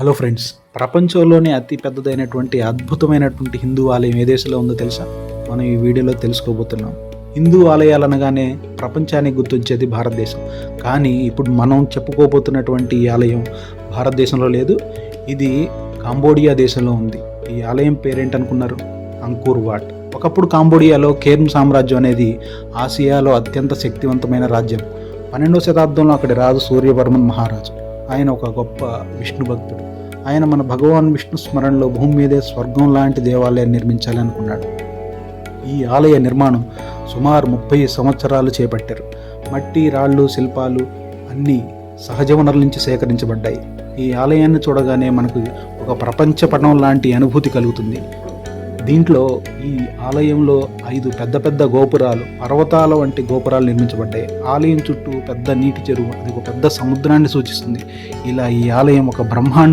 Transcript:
Hello friends ప్రపంచంలోనే అతి పెద్దదైనటువంటి అద్భుతమైనటువంటి హిందూ ఆలయం ఏ దేశంలో ఉందో తెలుసా? మనం ఈ వీడియోలో తెలుసుకోబోతున్నాం. హిందూ ఆలయాలు అనగానే ప్రపంచానికి గుర్తొచ్చేది భారతదేశం. కానీ ఇప్పుడు మనం చెప్పుకోబోతున్నటువంటి ఈ ఆలయం భారతదేశంలో లేదు. ఇది కాంబోడియా దేశంలో ఉంది. ఈ ఆలయం పేరేంటనుకున్నారు? అంకూర్ వాట్. ఒకప్పుడు కాంబోడియాలో కేర్మ్ సామ్రాజ్యం అనేది ఆసియాలో అత్యంత శక్తివంతమైన రాజ్యం. పన్నెండవ శతాబ్దంలో అక్కడి రాజు సూర్యవర్మన్ మహారాజు. ఆయన ఒక గొప్ప విష్ణు భక్తుడు. ఆయన మన భగవాన్ విష్ణు స్మరణలో భూమి మీదే స్వర్గం లాంటి దేవాలయం నిర్మించాలి అనుకున్నాడు. ఈ ఆలయ నిర్మాణం సుమారు ముప్పై సంవత్సరాలు చేపట్టారు. మట్టి రాళ్ళు శిల్పాలు అన్నీ సహజ వనరుల నుంచి సేకరించబడ్డాయి. ఈ ఆలయాన్ని చూడగానే మనకు ఒక ప్రపంచ పటం లాంటి అనుభూతి కలుగుతుంది. దీంట్లో ఈ ఆలయంలో ఐదు పెద్ద పెద్ద గోపురాలు పర్వతాల వంటి గోపురాలు నిర్మించబడ్డాయి. ఆలయం చుట్టూ పెద్ద నీటి చెరువు అది ఒక పెద్ద సముద్రాన్ని సూచిస్తుంది. ఇలా ఈ ఆలయం ఒక బ్రహ్మాండ